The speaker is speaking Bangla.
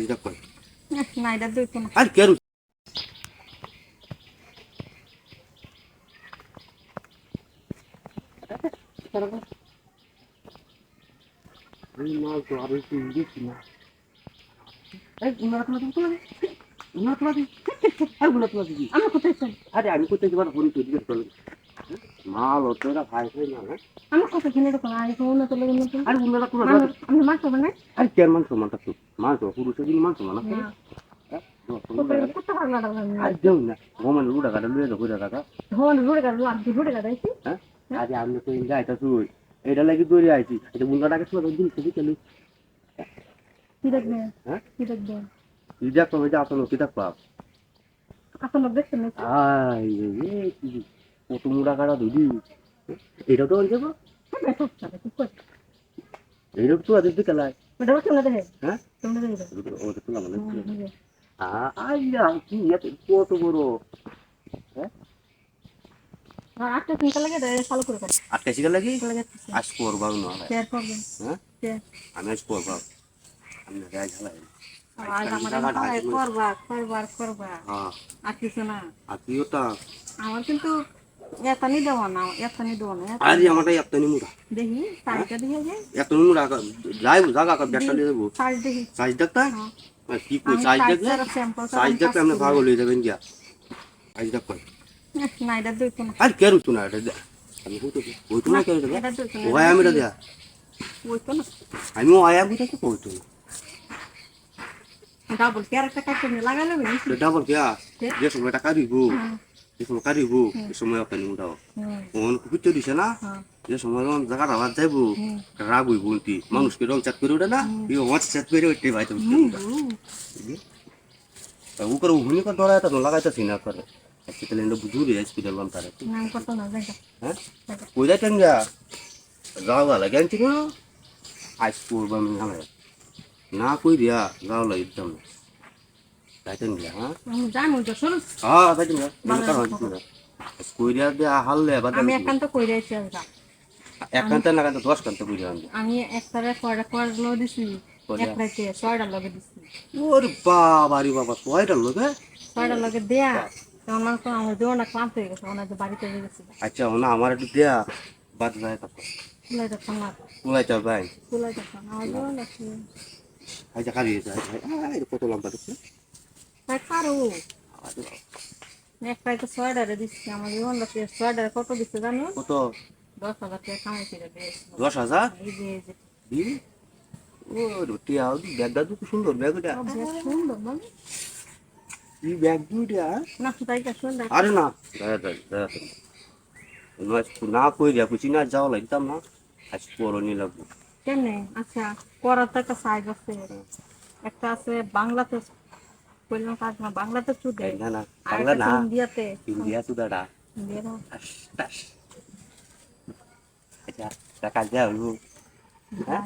আজটা কই? না এটা দুইতো না আর কেরু এই মাল তো আর একটু দেখছি না। এই উনারা তোলা দিন তোলা দিন উনারা তোলা দিন আর উনারা তোলা দিন আমি কোথায় আরে আমি কোথায় যাবার ফোন তো। দিকে তোলা মাল এরা ভাই হয় না হ্যাঁ? আমি কত কিনে দেখো না আমি কোনো তো লেগে নতুন আরে উনারা তোলা আমি মাছ হবে না। আরে কেন তা? তো মান তো পুরুষের দিন মান সমান না। হ্যাঁ? আর আর হ্যাঁ? আরে এটা লাগি দৌড়ে আইছি। এটা মুন্ডাটাকে তুই দিন থেকে চলি কি দেখবে? হ্যাঁ? কি দেখবে? কি দেখ তবে কি দেখ আসলে দেখছেন আই কি কত মুড়া কাটা দিদি এটা তো যাব বেশ চলে কি কই এইটা তো না দেখে হ্যাঁ আইয়া কি কত বড়। আর একটা চিন্তা লাগে? এটা চালু করে আটটা শিকার লাগে আজ করবা না। হ্যাঁ আমি আজ করবা হ্যাঁ। আমার কিন্তু এতানি দেওয়া না এতানি দেওয়া না আরে আমারটা একটা নিমুড়া দেখি শাড়িটা দেখে যে এত নিমুড়া যাইব জায়গা ব্যাগটা নিয়ে যাব। শাড়ি দেখি। সাইজ দেখতা হ্যাঁ। কি কই সাইজ দেখলে সাইজ দেখলে আপনি পাগল হয়ে যাবেন গিয়া। সাইজ দেখ কই। না এটা দুইতো না। আর কেরু তো না এটা দে। আমি না কেরু এটা না ডাবল ক্যারেক্টার কাটতে নিয়ে লাগালে ডাবল কেয়া যে সময় টাকা দিব যে সময় কাটিব সে সময় নিমুড়া হুম। ওন কুপিতে দিছে না যে সময় ওন জায়গা রাবার যাইব হুম। রাগুই বলতি মানুষকে রং চাট করে ওঠে না এই ওয়াচ চাট করে ওঠে ভাই তুমি ও করে উহুনি করে ধরা তো লাগাইতাছি না করে হসপিটালে এন্ড বুঝুরি হসপিটাল বান তারে নাম কত না দেখা হ্যাঁ কই যাইতেন গা যাওয়া লাগে আনছি না। আইস করবা আমি না কই দিয়া যাওয়া লাগে না গা আমি হ্যাঁ আমি একান্ত না দশ আমি একটারে কয়টা কয়টা দিছি। কয়টা? একটাতে ছয়টা লগে দিছি। ওর বাবা রে বাবা কয়টা লোক হ্যাঁ? ছয়টা লগে দেয়া। তখন মানে আমার দেওয়াটা ক্লান্ত হয়ে গেছে ওনার বাড়িতে হয়ে গেছে আচ্ছা আমার একটু দেয়া বাদ যায় তারপর কুলাই যাচ্ছে না কুলাই চার ভাই কুলাই যাচ্ছে না আমার দেওয়া লাগছে আচ্ছা খালি কত লম্বা দেখছে তাই পারো একটাই তো ছয়টারে দিচ্ছি আমার জীবন ছয়টারে কত দিচ্ছে জানো? কত? দশ হাজার টাকা কামাই করে দশ হাজার? ও ব্যাগটা তো সুন্দর সুন্দর মানে কি ব্যাগ দুইটা না তাই কা সুন্দর। আরে না দাদা দাদা দাদা না কই কুচি না লাগতাম না। আজ আচ্ছা করার তো একটা সাইজ আছে। একটা আছে বাংলাতে কইলাম কাজ না বাংলাতে চুদে না না বাংলা না ইন্ডিয়াতে। ইন্ডিয়া টাস টাস আচ্ছা টাকা যাও হ্যাঁ।